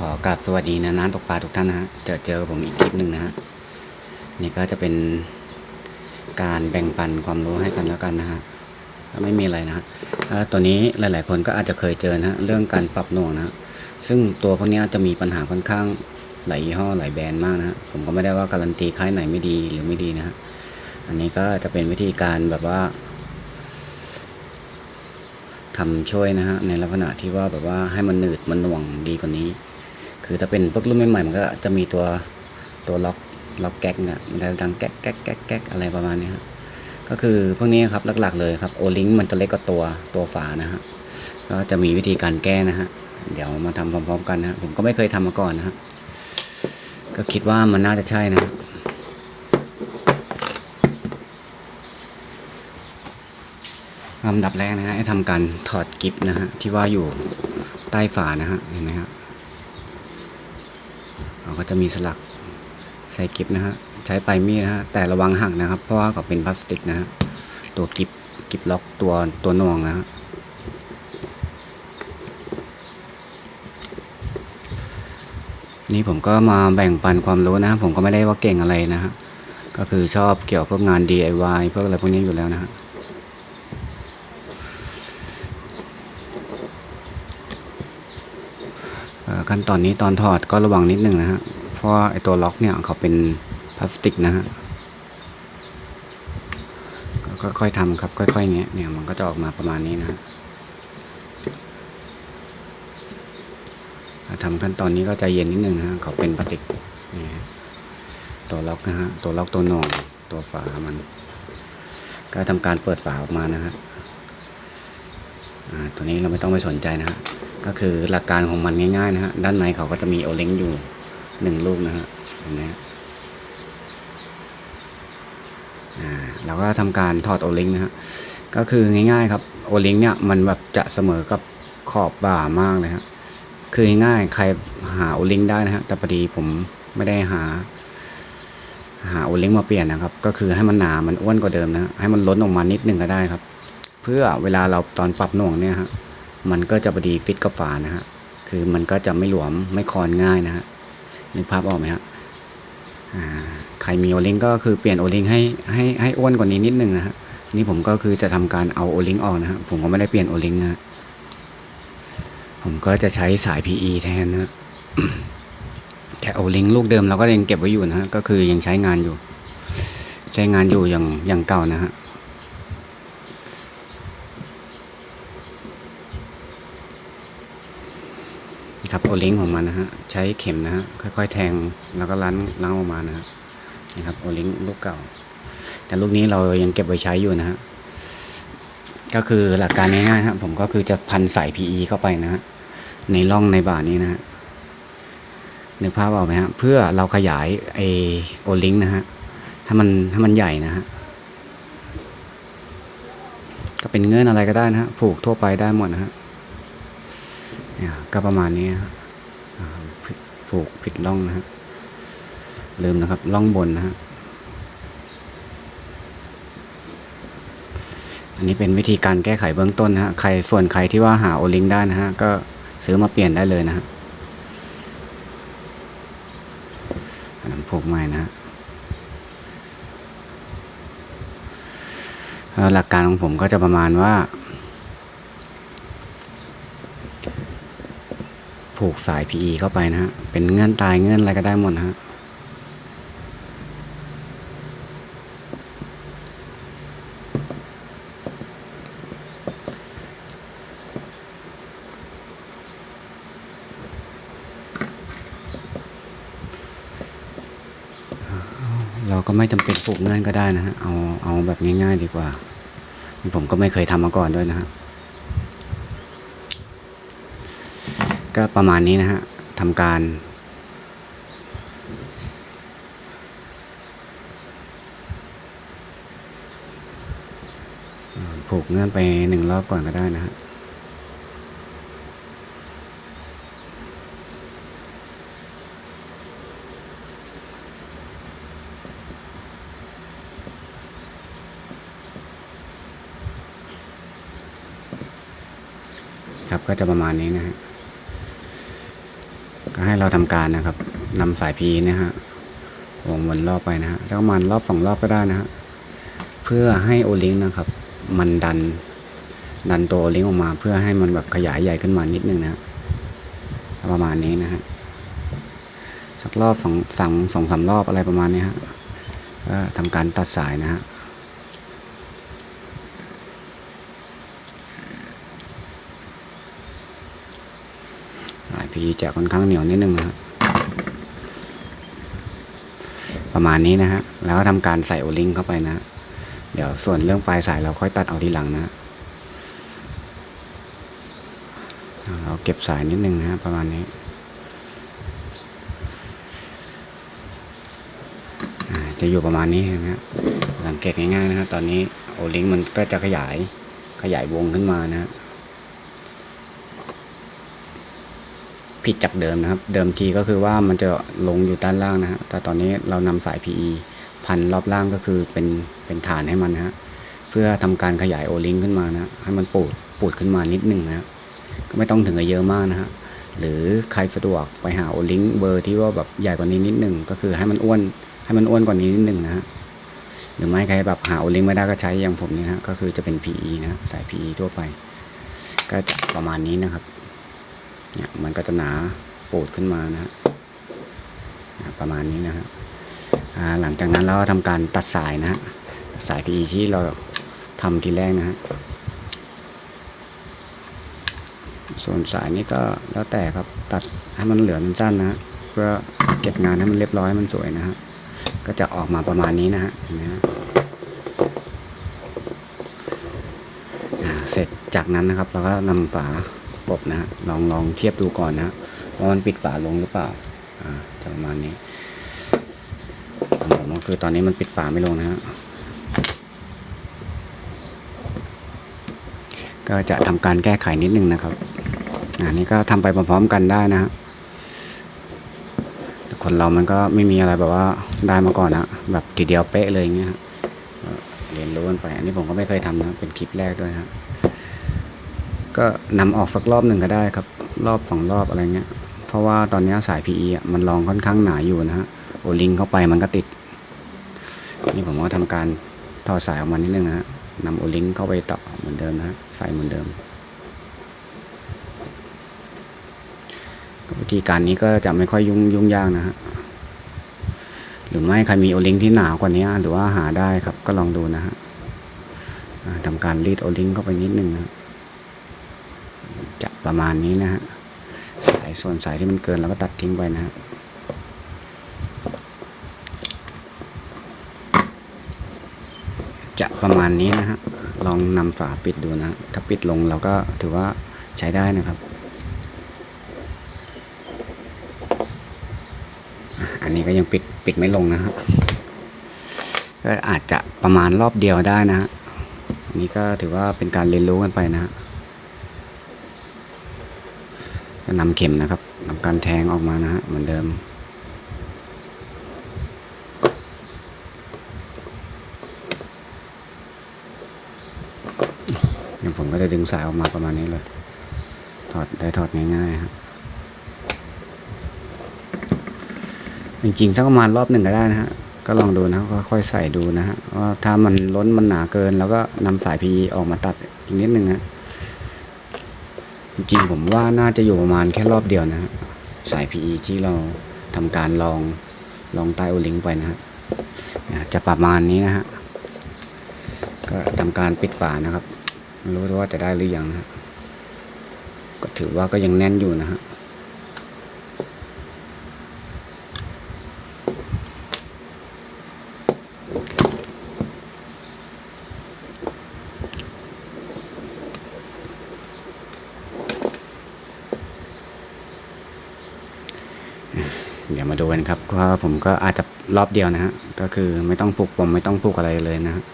ขอกราบสวัสดีนะน้ำตกปลาทุกท่านนะฮะเจอเจอผมอีกคลิปหนึ่งนะฮะนี่ก็จะเป็นการแบ่งปันความรู้ให้กันแล้วกันนะฮะก็ไม่มีอะไรนะฮะตัวนี้หลาย ๆ คนก็อาจจะเคยเจอนะฮะเรื่องการปรับหน่วงนะฮะซึ่งตัวพวกนี้จะมีปัญหาค่อนข้างหลายยี่ห้อหลายแบรนด์มากนะฮะผมก็ไม่ได้ว่าการันตีค่ายไหนไม่ดีหรือไม่ดีนะฮะอันนี้ก็จะเป็นวิธีการแบบว่าทำช่วยนะฮะในลักษณะที่ว่าแบบว่าให้มันหนืดมันหน่วงดีกว่านี้ คือถ้าเป็นพวกรุ่นใหม่ๆมันก็จะมีตัวตัวล็อกล็อกแก๊กเนี่ยมันจะดังแก๊กแก๊กแก๊กแก๊กอะไรประมาณนี้ครับก็คือพวกนี้ครับหลักๆเลยครับโอลิงมันจะเล็กกว่าตัวตัวฝานะฮะก็จะมีวิธีการแก้นะฮะเดี๋ยวมาทำพร้อมๆกันนะฮะผมก็ไม่เคยทำมาก่อนนะฮะก็คิดว่ามันน่าจะใช่นะฮะลำดับแรกนะฮะให้ทำการถอดกิฟนะฮะที่ว่าอยู่ใต้ฝานะฮะเห็นไหมฮะ เราก็จะมีสลักใช้กิฟนะฮะใช้ปลายมีดนะฮะแต่ระวังหักนะครับ เพราะว่าเขาเป็นพลาสติกนะฮะตัวกิฟกิฟล็อกตัวตัวน่วงนะฮะนี่ผมก็มาแบ่งปันความรู้นะ ผมก็ไม่ได้ว่าเก่งอะไรนะฮะก็คือชอบเกี่ยวกับพวกงาน DIY พวกอะไรพวกนี้อยู่แล้วนะฮะ เอ่อ ขั้นตอนนี้ตอนถอดก็ระวังนิดนึงนะฮะ เพราะไอตัวล็อกเนี่ยเขาเป็นพลาสติกนะฮะก็ค่อยๆทำครับ ค่อยๆเนี้ยเนี่ยมันก็จะออกมาประมาณนี้นะฮะทำขั้นตอนนี้ก็ใจเย็นนิดนึงนะฮะเขาเป็นพลาสติกนี่ตัวล็อกนะฮะ ตัวล็อกตัวหน่วงตัวฝามัน ก็ทำการเปิดฝาออกมานะฮะอ่าตัวนี้เราไม่ต้องไปสนใจนะฮะ ก็คือหลักการของมันง่ายๆนะฮะด้านในเขาก็จะมีโอเล้งอยู่หนึ่งลูกนะฮะเห็นไหมฮะอ่าเราก็ทำการถอดโอเล้งนะฮะก็คือง่ายๆครับโอเล้งเนี่ยมันแบบจะเสมอกับขอบบ่ามากเลยฮะคือง่ายๆใครหาโอเล้งได้นะฮะแต่พอดีผมไม่ได้หา หาโอเล้งมาเปลี่ยนนะครับ ก็คือให้มันหนามันอ้วนกว่าเดิมนะฮะให้มันล้นออกมานิดนึงก็ได้ครับ เพื่อเวลาเราตอนปรับหน่วงเนี่ยฮะ มันก็จะพอดีฟิตกับฝานะฮะคือมันก็จะไม่หลวมไม่คลอนง่ายนะฮะนึกภาพออกไหมฮะใครมีโอลิงก็คือเปลี่ยนโอลิงให้ให้ให้อ้วนกว่านี้นิดนึงนะฮะนี่ผมก็คือจะทำการเอาโอลิงออกนะฮะผมก็ไม่ได้เปลี่ยนโอลิงนะผมก็จะใช้สาย PE แทนนะฮะแต่โอลิงลูกเดิมเราก็ยังเก็บไว้อยู่นะฮะก็คือยังใช้งานอยู่ ใช้งานอยู่อย่างอย่างเก่านะฮะ ครับโอลิงของมันนะฮะ ใช้เข็มนะฮะ ค่อยๆ แทงแล้วก็ล้างล้างออกมานะนะครับโอลิงลูกเก่า แต่ลูกนี้เรายังเก็บไว้ใช้อยู่นะฮะ ก็คือหลักการง่ายๆครับผมก็คือจะพันสาย PE เข้าไปนะฮะ ในร่องในบ่านี้นะฮะนึกภาพออกไหมฮะ เพื่อเราขยายไอโอลิงนะฮะให้มันให้มันใหญ่นะฮะก็เป็นเงื่อนอะไรก็ได้นะฮะ ผูกทั่วไปได้หมดนะฮะ เนี่ยก็ประมาณนี้ผูกผิดร่องนะฮะลืมนะครับร่องบนนะฮะอันนี้เป็นวิธีการแก้ไขเบื้องต้นนะฮะใครส่วนใครที่ว่าหาโอลิงได้นะฮะก็ซื้อมาเปลี่ยนได้เลยนะฮะอันนั้นผูกใหม่นะฮะหลักการของผมก็จะประมาณว่า ผูกสาย PE เข้าไปนะฮะ เป็นเงื่อนตายเงื่อนอะไรก็ได้หมดนะฮะเราก็ไม่จำเป็นผูกเงื่อนก็ได้นะฮะ เอา เอาแบบง่ายๆดีกว่า ผมก็ไม่เคยทำมาก่อนด้วยนะฮะ ก็ประมาณนี้นะฮะทำการ ผูกเงื่อนไปหนึ่งรอบก่อนก็ได้นะฮะครับก็จะประมาณนี้นะฮะ ให้เราทำการนะครับนำสายพีนะฮะวงวนรอบไปนะฮะสักประมาณรอบสองรอบก็ได้นะฮะเพื่อให้โอลิงนะครับ มันดัน ดันตัวโอลิงออกมา เพื่อให้มันแบบขยายใหญ่ขึ้นมานิดนึงนะฮะประมาณนี้นะฮะสักรอบสองสองสองสามรอบอะไรประมาณนี้ฮะก็ทำการตัดสายนะฮะ สีจะค่อนข้างเหนียวนิดนึงนะครับประมาณนี้นะฮะ แล้วก็ทำการใส่โอลิงเข้าไปนะ เดี๋ยวส่วนเรื่องปลายสายเราค่อยตัดเอาทีหลังนะเราเก็บสายนิดนึงนะฮะประมาณนี้จะอยู่ประมาณนี้นะฮะสังเกตง่ายๆนะครับ ตอนนี้โอลิงมันก็จะขยายขยายวงขึ้นมานะฮะ ผิดจากเดิมนะครับ เดิมทีก็คือว่ามันจะลงอยู่ด้านล่างนะฮะแต่ตอนนี้เรานำสาย PE พันรอบล่างก็คือเป็นเป็นฐานให้มันนะฮะเพื่อทำการขยายโอลิงขึ้นมานะให้มันปูดปูดขึ้นมานิดนึงนะฮะก็ไม่ต้องถึงกับเยอะมากนะฮะหรือใครสะดวกไปหาโอลิงเบอร์ที่ว่าแบบใหญ่กว่านี้นิดนึงก็คือให้มันอ้วนให้มันอ้วนกว่านี้นิดนึงนะฮะหรือไม่ใครแบบหาโอลิงไม่ได้ก็ใช้อย่างผมนี่นะฮะก็คือจะเป็น PE นะฮะสาย PE ทั่วไป ก็จะประมาณนี้นะครับ เนี่ยมันก็จะหนาปูดขึ้นมานะฮะประมาณนี้นะฮะหลังจากนั้นเราก็ทำการตัดสายนะฮะตัดสาย PE ที่เราทำทีแรกนะฮะส่วนสายนี้ก็แล้วแต่ครับตัดให้มันเหลือมันสั้นนะฮะเพื่อเก็บงานให้มันเรียบร้อยมันสวยนะฮะก็จะออกมาประมาณนี้นะฮะเห็นไหมฮะเสร็จจากนั้นนะครับเราก็นำฝา กบนะลองลองเทียบดูก่อนนะว่ามันปิดฝาลงหรือเปล่า อ่าจะประมาณนี้ผมก็คือตอนนี้มันปิดฝาไม่ลงนะฮะก็จะทำการแก้ไขนิดนึงนะครับอันนี้ก็ทำไปพร้อมๆกันได้นะฮะคนเรามันก็ไม่มีอะไรแบบว่าได้มาก่อนนะแบบทีเดียวเป๊ะเลยอย่างเงี้ยเรียนรู้กันไป อันนี้ผมก็ไม่เคยทำนะเป็นคลิปแรกด้วยนะฮะ ก็นำออกสักรอบหนึ่งก็ได้ครับ รอบสองรอบอะไรเงี้ย เพราะว่าตอนนี้สาย PE อะมันรองค่อนข้างหนาอยู่นะฮะโอลิงเข้าไปมันก็ติด นี่ผมก็ทำการถอดสายออกมานิดนึงฮะนำโอลิงเข้าไปต่อเหมือนเดิมนะฮะใส่เหมือนเดิมวิธีการนี้ก็จะไม่ค่อยยุ่งยุ่งยากนะฮะหรือไม่ใครมีโอลิงที่หนากว่านี้หรือว่าหาได้ครับก็ลองดูนะฮะทำการรีดโอลิงเข้าไปนิดนึงนะ ประมาณนี้นะฮะสายส่วนสายที่มันเกินเราก็ตัดทิ้งไปนะฮะจะประมาณนี้นะฮะลองนำฝาปิดดูนะ ถ้าปิดลงเราก็ถือว่าใช้ได้นะครับ อันนี้ก็ยังปิดปิดไม่ลงนะฮะก็อาจจะประมาณรอบเดียวได้นะฮะนนี้ก็ถือว่าเป็นการเรียนรู้กันไปนะฮะ ก็ นำเข็มนะครับนำการแทงออกมานะฮะเหมือนเดิม อย่างผมก็จะดึงสายออกมาประมาณนี้เลย ถอดได้ถอดง่ายๆครับจริงๆสักประมาณรอบหนึ่งก็ได้นะฮะ ก็ลองดูนะก็ค่อยใส่ดูนะฮะว่าถ้ามันล้นมันหนาเกิน แล้วก็นำสาย PE ออกมาตัดอีกนิดนึงฮะ จริงผมว่าน่าจะอยู่ประมาณแค่รอบเดียวนะฮะสาย PE ที่เราทำการลองลองใต้โอลิงไปนะฮะจะประมาณนี้นะฮะก็ทำการปิดฝานะครับไม่รู้ว่าจะได้หรือยังนะก็ถือว่าก็ยังแน่นอยู่นะฮะ นครับว่าะผมก็อาจจะรอบเดียวนะฮะก็คือไม่ต้องผูกปมไม่ต้องผูกอะไรเลยนะฮะ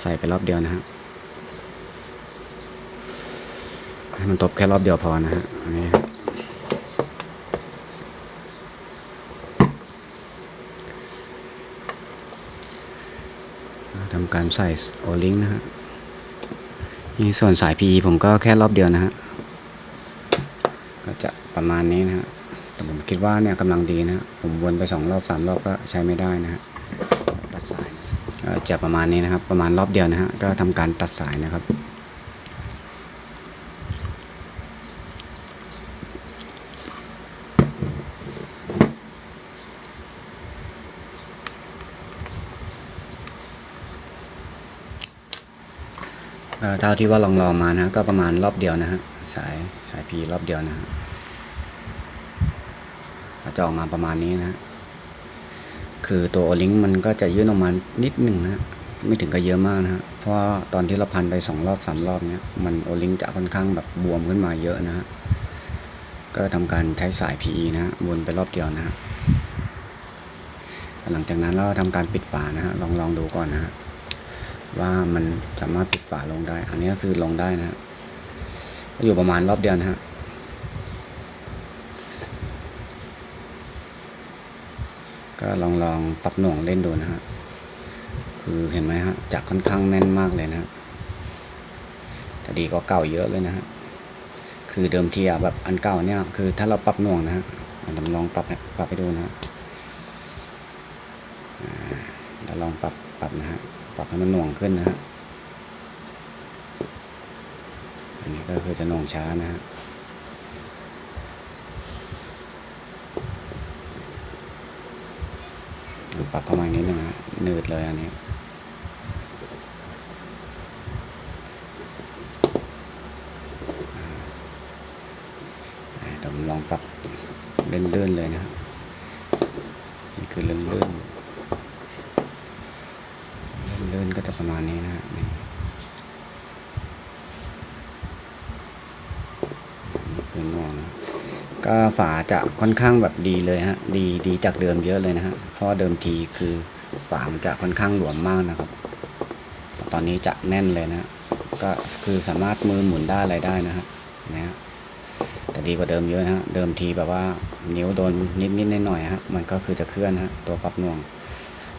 ใส่ไปรอบเดียวนะฮะให้มันตบแค่รอบเดียวพอนะฮะอันนี้ทำการใส่โอลิงนะฮะนี่ส่วนสาย PE ผมก็แค่รอบเดียวนะฮะก็จะประมาณนี้นะฮะ แต่ผมคิดว่าเนี่ยกำลังดีนะผมวนไปสองรอบสามรอบก็ใช้ไม่ได้นะฮะตัดสายเอ่อจะประมาณนี้นะครับ ประมาณรอบเดียวนะฮะก็ทำการตัดสายนะครับเอ่อเท่าที่ว่าลองลองมานะก็ประมาณรอบเดียวนะฮะสายสายพีรอบเดียวนะฮะ จะออกมาประมาณนี้นะคือตัวโอลิงมันก็จะยื่นออกมานิดหนึ่งนะไม่ถึงกับเยอะมากนะฮะเพราะตอนที่เราพันไปสองรอบสามรอบเนี้ยมันโอลิงจะค่อนข้างแบบบวมขึ้นมาเยอะนะฮะก็ทำการใช้สาย PE นะฮะวนไปรอบเดียวนะฮะหลังจากนั้นเราทำการปิดฝานะฮะลองลองดูก่อนนะฮะว่ามันสามารถปิดฝาลงได้ อันนี้ก็คือลงได้นะฮะอยู่ประมาณรอบเดียวนะฮะ ก็ลองลองปรับหน่วงเล่นดูนะฮะ คือเห็นไหมฮะ จักค่อนข้างแน่นมากเลยนะฮะแต่ดีก็เก่าเยอะเลยนะฮะ คือเดิมทีอะแบบอันเก่าเนี่ย คือถ้าเราปรับหน่วงนะฮะผมลองปรับปรับให้ดูนะฮะเราลองปรับปรับนะฮะ ปรับให้มันหน่วงขึ้นนะฮะ อันนี้ก็คือจะหน่วงช้านะฮะ ปรับเข้ามานิดนึงฮะหนืดเลยอันนี้เดี๋ยวลองปรับเลื่อนๆเลยนะฮะนี่คือเลื่อนๆเลื่อนก็จะประมาณนี้นะฮะนี่นี่คือหน่วงนะ ก็ฝาจะค่อนข้างแบบดีเลยฮะ ดีดีจากเดิมเยอะเลยนะฮะ เพราะเดิมทีคือฝามันจะค่อนข้างหลวมมากนะครับ ตอนนี้จะแน่นเลยนะก็คือสามารถมือหมุนได้อะไรได้นะฮะนะฮะแต่ดีกว่าเดิมเยอะนะฮะ เดิมทีแบบว่านิ้วโดนนิดนิดๆหน่อยฮะ มันก็คือจะเคลื่อนฮะ ตัวปรับหน่วง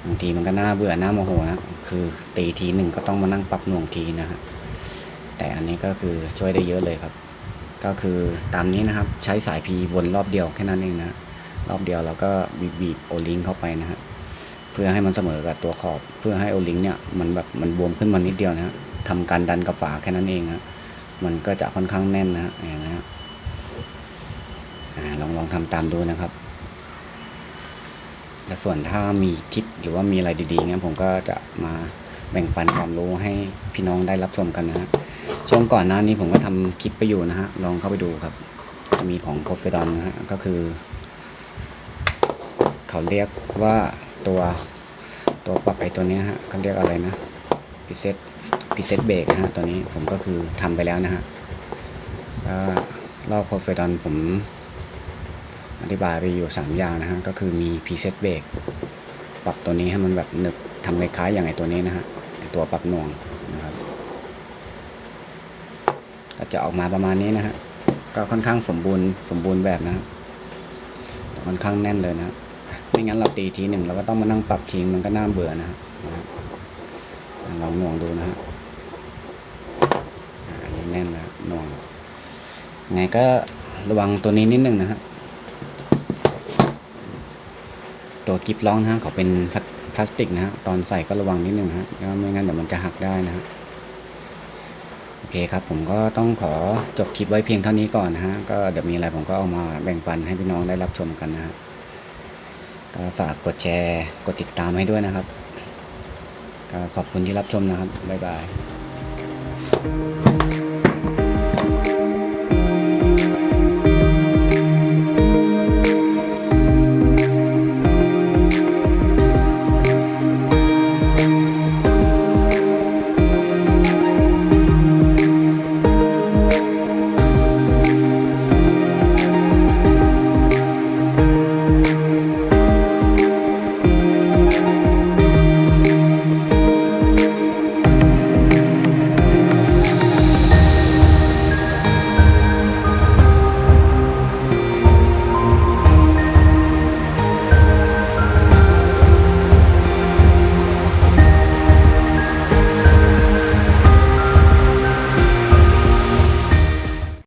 บางทีมันก็น่าเบื่อหน่าโมโหนะ คือตีทีหนึ่งก็ต้องมานั่งปรับหน่วงทีนะฮะ แต่อันนี้ก็คือช่วยได้เยอะเลยครับ ก็คือตามนี้นะครับใช้สายพีวนรอบเดียวแค่นั้นเองนะรอบเดียวเราก็บีบบโอลิงเข้าไปนะฮะเพื่อให้มันเสมอกับตัวขอบ เพื่อให้โอลิงเนี่ยมันแบบมันบวมขึ้นมานิดเดียวนะฮะทำการดันกับฝาแค่นั้นเองฮะมันก็จะค่อนข้างแน่นนะฮะอย่างนี้ฮะลองลองทำตามดูนะครับและส่วนถ้ามีทิปหรือว่ามีอะไรดีๆเนี่ยผมก็จะมาแบ่งปันความรู้ให้พี่น้องได้รับชมกันนะฮะ ช่วงก่อนหน้านี้ผมก็ทำคลิปไปอยู่นะฮะ ลองเข้าไปดูครับ จะมีของโพสดอนนะฮะ ก็คือ เขาเรียกว่าตัวตัวปรับไอตัวนี้ฮะเขาเรียกอะไรนะพิเศษพิเศษเบรกนะฮะตัวนี้ผมก็คือทำไปแล้วนะฮะรอบโพสดอนผมอธิบายไปอยู่สามอย่างนะฮะ ก็คือมีพ r เซตเบรกปรับตัวนี้ให้มันแบบหนึบทำคล้ายๆอย่างไอตัวนี้นะฮะตัวปรับหน่วงนะครับ ก็ จะออกมาประมาณนี้นะฮะก็ค่อนข้างสมบูรณ์สมบูรณ์แบบนะค่อนข้างแน่นเลยนะไม่งั้นเราตีทีหนึ่งเราก็ต้องมานั่งปรับทีมันก็น่าเบื่อนะฮะลองหน่วงดูนะฮะอันนี้แน่นนะหน่วงไงก็ระวังตัวนี้นิดนึงนะฮะตัวกิฟร้องนะฮะเขาเป็นพลาสติกนะฮะตอนใส่ก็ระวังนิดนึงฮะไม่งั้นเดี๋ยวมันจะหักได้นะฮะ อเคครับผมก็ต้องขอจบคลิปไว้เพียงเท่านี้ก่อนนะฮะก็เดี๋ยวมีอะไรผมก็เอามาแบ่งปันให้พี่น้องได้รับชมกันนะฮะก็ฝากกดแชร์กดติดตามให้ด้วยนะครับก็ขอบคุณที่รับชมนะครับบ๊ายบาย